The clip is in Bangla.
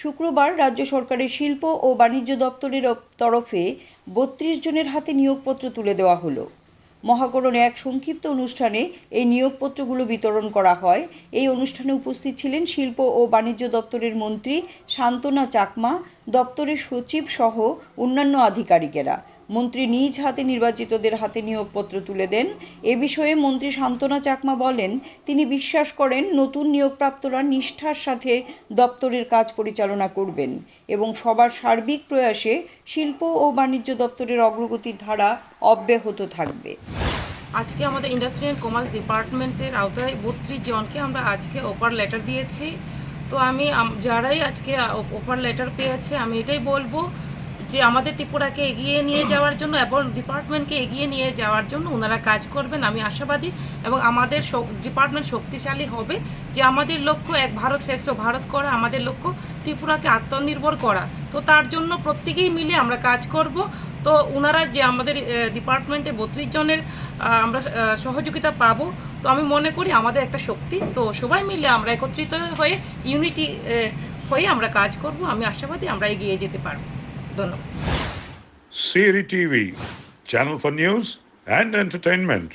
শুক্রবার রাজ্য সরকারের শিল্প ও বাণিজ্য দপ্তরের তরফে বত্রিশ জনের হাতে নিয়োগপত্র তুলে দেওয়া হলো। মহাকরণে এক সংক্ষিপ্ত অনুষ্ঠানে এই নিয়োগপত্রগুলো বিতরণ করা হয়। এই অনুষ্ঠানে উপস্থিত ছিলেন শিল্প ও বাণিজ্য দপ্তরের মন্ত্রী শান্তনা চাকমা, দপ্তরের সচিব সহ অন্যান্য আধিকারিকেরা। মন্ত্রী নিজ হাতে নির্বাচিতদের হাতে নিয়োগপত্র তুলে দেন। এ বিষয়ে মন্ত্রী শান্তনা চাকমা বলেন, তিনি বিশ্বাস করেন নতুন নিয়োগপ্রাপ্তরা নিষ্ঠার সাথে দপ্তরের কাজ পরিচালনা করবেন এবং সবার সার্বিক প্রয়াসে শিল্প ও বাণিজ্য দপ্তরের অগ্রগতির ধারা অব্যাহত থাকবে। আজকে আমাদের ইন্ডাস্ট্রি অ্যান্ড কমার্স ডিপার্টমেন্টের আওতায় বত্রিশ জনকে আমরা আজকে অপার লেটার দিয়েছি। তো আমি যারাই আজকে অপার লেটার পেয়েছে, আমি এটাই বলব যে আমাদের ত্রিপুরাকে এগিয়ে নিয়ে যাওয়ার জন্য এবং ডিপার্টমেন্টকে এগিয়ে নিয়ে যাওয়ার জন্য ওনারা কাজ করবেন, আমি আশাবাদী। এবং আমাদের ডিপার্টমেন্ট শক্তিশালী হবে যে আমাদের লক্ষ্য এক ভারত শ্রেষ্ঠ ভারত করা, আমাদের লক্ষ্য ত্রিপুরাকে আত্মনির্ভর করা। তো তার জন্য প্রত্যেকেই মিলে আমরা কাজ করব। তো ওনারা যে আমাদের ডিপার্টমেন্টে বত্রিশ জনের আমরা সহযোগিতা পাবো। তো আমি মনে করি আমাদের একটা শক্তি। তো সবাই মিলে আমরা একত্রিত হয়ে ইউনিটি হয়ে আমরা কাজ করব। আমি আশাবাদী আমরা এগিয়ে যেতে পারব। ধন্যবাদ Siri TV, channel for news and entertainment.